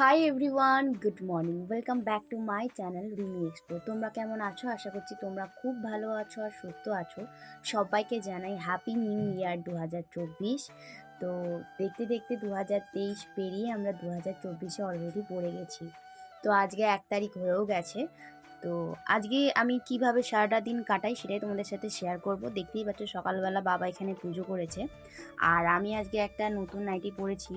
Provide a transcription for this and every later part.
Hi everyone good morning welcome back to my channel Rimi expo তোমরা কেমন আছো? আশা করছি তোমরা খুব ভালো আছো আর সুস্থ আছো। সবাইকে জানাই হ্যাপি নিউ ইয়ার দু হাজার চব্বিশ। তো দেখতে দেখতে দু হাজার তেইশ পেরিয়ে আমরা দু হাজার চব্বিশে অলরেডি পড়ে গেছি। তো আজকে এক তারিখ হয়েও গেছে। তো আজকে আমি কীভাবে সারাটা দিন কাটাই সেটাই তোমাদের সাথে শেয়ার করব। দেখতেই পাচ্ছ সকালবেলা বাবা এখানে পুজো করেছে। আর আমি আজকে একটা নতুন নাইটি পরেছি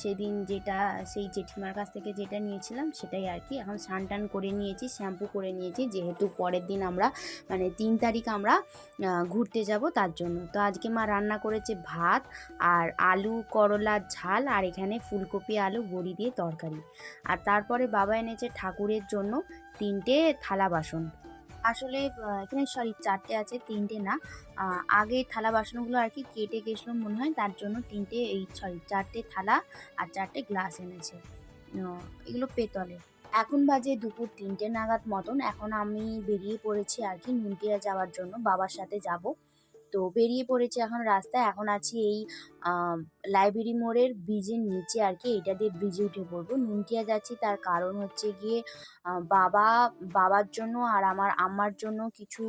সেদিন যেটা, সেই জেঠিমার কাছ থেকে যেটা নিয়েছিলাম সেটাই আর কি। এখন স্নান টান করে নিয়েছি শ্যাম্পু করে নিয়েছি। যেহেতু পরের দিন আমরা মানে তিন তারিখ আমরা ঘুরতে যাব তার জন্য। তো আজকে মা রান্না করেছে ভাত আর আলু, করলার ঝাল আর এখানে ফুলকপি, আলু, বড়ি দিয়ে তরকারি। আর তারপরে বাবা এনেছে ঠাকুরের জন্য তিনটে থালা বাসন। আসলে এখানে সরি, চারটে আছে, তিনটে না। আগে থালা বাসনগুলো আর কি কেটে গেছিল মনে হয়, তার জন্য তিনটে, এই সরি, চারটে থালা আর চারটে গ্লাস এনেছে। এগুলো পেতলে। এখন বাজে দুপুর তিনটে নাগাদ মতন। এখন আমি বেরিয়ে পড়েছি আর কি নুনটিয়া যাওয়ার জন্য। বাবার সাথে যাব। তো বেরিয়ে পড়েছি এখন রাস্তায়। এখন আছি এই লাইব্রেরি মোড়ের ব্রিজের নিচে আর কি। এটা দিয়ে ব্রিজে উঠে পড়ব। নুনটিয়া যাচ্ছি তার কারণ হচ্ছে গিয়ে বাবা, বাবার জন্য আর আমার আম্মার জন্য কিছু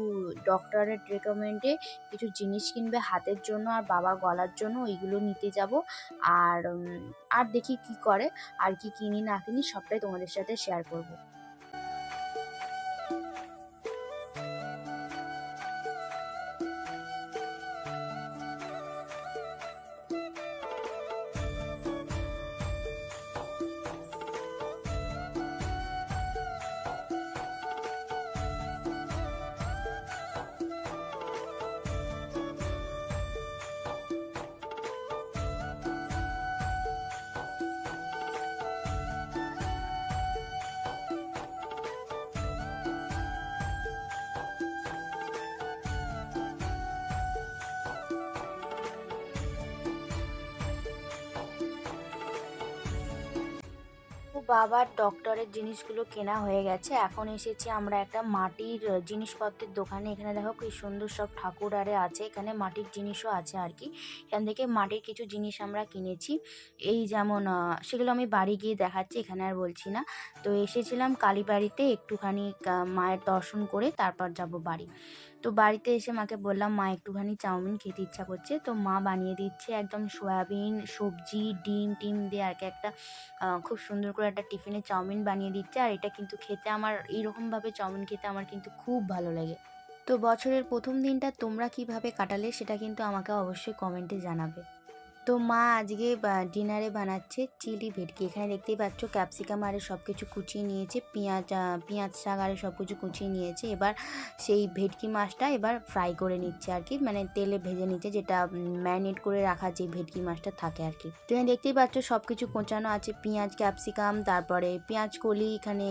ডক্টরের রেকমেন্ডে কিছু জিনিস কিনবে হাতের জন্য আর বাবার গলার জন্য ওইগুলো নিতে যাব। আর আর দেখি কি করে, আর কি কিনি না কিনি সবটাই তোমাদের সাথে শেয়ার করব। বাবার ডক্টরের জিনিসগুলো কেনা হয়ে গেছে। এখন এসেছি আমরা একটা মাটির জিনিসপত্রের দোকানে। এখানে দেখো কি সুন্দর সব ঠাকুর আরে আছে। এখানে মাটির জিনিসও আছে আর কি। এখান থেকে মাটির কিছু জিনিস আমরা কিনেছি। এই যেমন সেগুলো আমি বাড়ি গিয়ে দেখাচ্ছি, এখানে আর বলছি না। তো এসেছিলাম কালীবাড়িতে একটুখানি মায়ের দর্শন করে, তারপর যাব বাড়ি। তো বাড়িতে এসে মাকে বললাম, মা, একটুখানি চাউমিন খেতে ইচ্ছা করছে। তো মা বানিয়ে দিচ্ছে একদম সয়াবিন, সবজি, ডিম, টিম দিয়ে আর কি একটা খুব সুন্দর করে একটা টিফিনে চাউমিন বানিয়ে দিচ্ছে। আর এটা কিন্তু খেতে আমার এইরকমভাবে চাউমিন খেতে আমার কিন্তু খুব ভালো লাগে। তো বছরের প্রথম দিনটা তোমরা কীভাবে কাটালে সেটা কিন্তু আমাকে অবশ্যই কমেন্টে জানাবে। তো মা আজকে ডিনারে বানাচ্ছে চিলি ভেটকি। এখানে দেখতেই পাচ্ছ ক্যাপসিকাম আরে সব কিছু কুচিয়ে নিয়েছে, পেঁয়াজ পেঁয়াজ শাক আরে সব কিছু কুচিয়ে নিয়েছে। এবার সেই ভেটকি মাছটা এবার ফ্রাই করে নিচ্ছে আর কি মানে তেলে ভেজে নিচ্ছে যেটা ম্যারিনেট করে রাখা যে ভেটকি মাছটা থাকে আর কি। তো এখানে দেখতেই পাচ্ছ সব কিছু কোঁচানো আছে, পেঁয়াজ ক্যাপসিকাম তারপরে পেঁয়াজ কলি, এখানে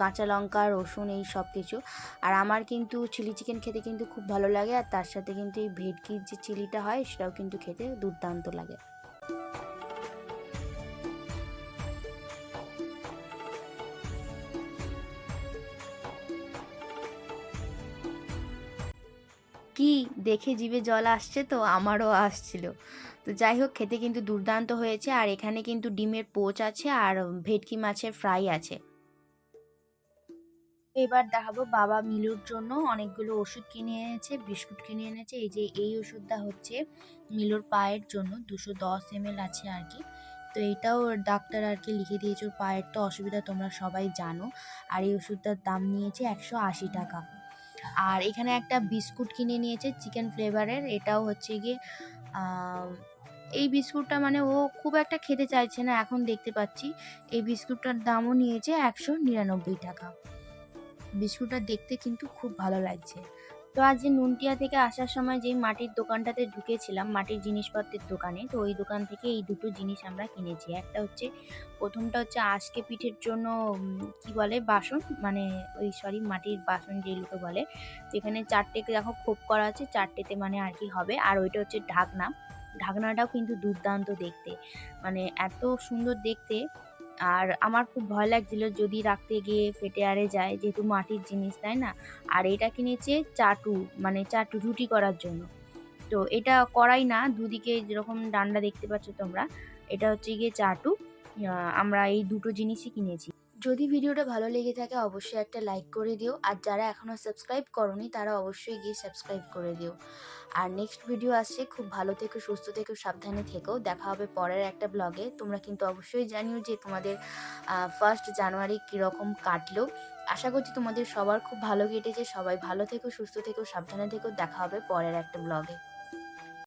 কাঁচা লঙ্কা, রসুন, এই সব কিছু আর আমার কিন্তু চিলি চিকেন খেতে কিন্তু খুব ভালো লাগে, আর তার সাথে কিন্তু এই ভেটকির যে চিলিটা হয় সেটাও কিন্তু খেতে দুর্দান্ত লাগে। কি দেখে জিভে জল আসছে তো? আমারও আসছিল। তো যাই হোক, খেতে কিন্তু দুর্দান্ত হয়েছে। আর এখানে কিন্তু ডিমের পোচ আছে আর ভেটকি মাছের ফ্রাই আছে। এবার দেখাবো বাবা মিলুর জন্য অনেকগুলো ওষুধ কিনে এনেছে, বিস্কুট কিনে এনেছে। এই যে এই ওষুধটা হচ্ছে মিলুর পায়ের জন্য, দুশো দশ এম আছে আর কি। তো এইটাও ডাক্তার আর কি লিখে দিয়েছে, ওর পায়ের তো অসুবিধা, তোমরা সবাই জানো। আর এই ওষুধটার দাম নিয়েছে একশো আশি টাকা। আর এখানে একটা বিস্কুট কিনে নিয়েছে, চিকেন ফ্লেভারের। এটাও হচ্ছে গিয়ে এই বিস্কুটটা মানে ও খুব একটা খেতে চাইছে না, এখন দেখতে পাচ্ছি। এই বিস্কুটটার দামও নিয়েছে একশো নিরানব্বই টাকা। বিস্কুটটা দেখতে কিন্তু খুব ভালো লাগছে। তো আজ যে নুনটিয়া থেকে আসার সময় যেই মাটির দোকানটাতে ঢুকেছিলাম, মাটির জিনিসপত্রের দোকানে, তো ওই দোকান থেকে এই দুটো জিনিস আমরা কিনেছি। একটা হচ্ছে, প্রথমটা হচ্ছে আজকে পিঠের জন্য কি বলে, বাসন মানে ওই সরি মাটির বাসন যেগুলোকে বলে। তো এখানে চারটে, দেখো, খোপ করা আছে, চারটেতে মানে আর কি হবে। আর ওইটা হচ্ছে ঢাকনা। ঢাকনাটাও কিন্তু দুর্দান্ত দেখতে। মানে এত সুন্দর দেখতে। আর আমার খুব ভয় লাগছিল যদি রাখতে গিয়ে ফেটে আরে যায়, যেহেতু মাটির জিনিস, তাই না? আর এটা কিনেছে চাটু মানে চাটু রুটি করার জন্য। তো এটা করাই না, দুদিকে যেরকম ডান্ডা দেখতে পাচ্ছ তোমরা, এটা হচ্ছে গিয়ে চাটু। আমরা এই দুটো জিনিসই কিনেছি। যদি ভিডিওটা ভালো লেগে থাকে, অবশ্যই একটা লাইক করে দিও। আর যারা এখনও সাবস্ক্রাইব করনি, তারা অবশ্যই গিয়ে সাবস্ক্রাইব করে দিও। আর নেক্সট ভিডিও আসছে, খুব ভালো থেকো, সুস্থ থেকো, সাবধানে থেকো। দেখা হবে পরের একটা ব্লগে তোমরা কিন্তু অবশ্যই জানিও যে তোমাদের ফার্স্ট জানুয়ারি কীরকম কাটলো। আশা করছি তোমাদের সবার খুব ভালো কেটেছে। সবাই ভালো থেকো, সুস্থ থেকো, সাবধানে থেকো। দেখা হবে পরের একটা ব্লগে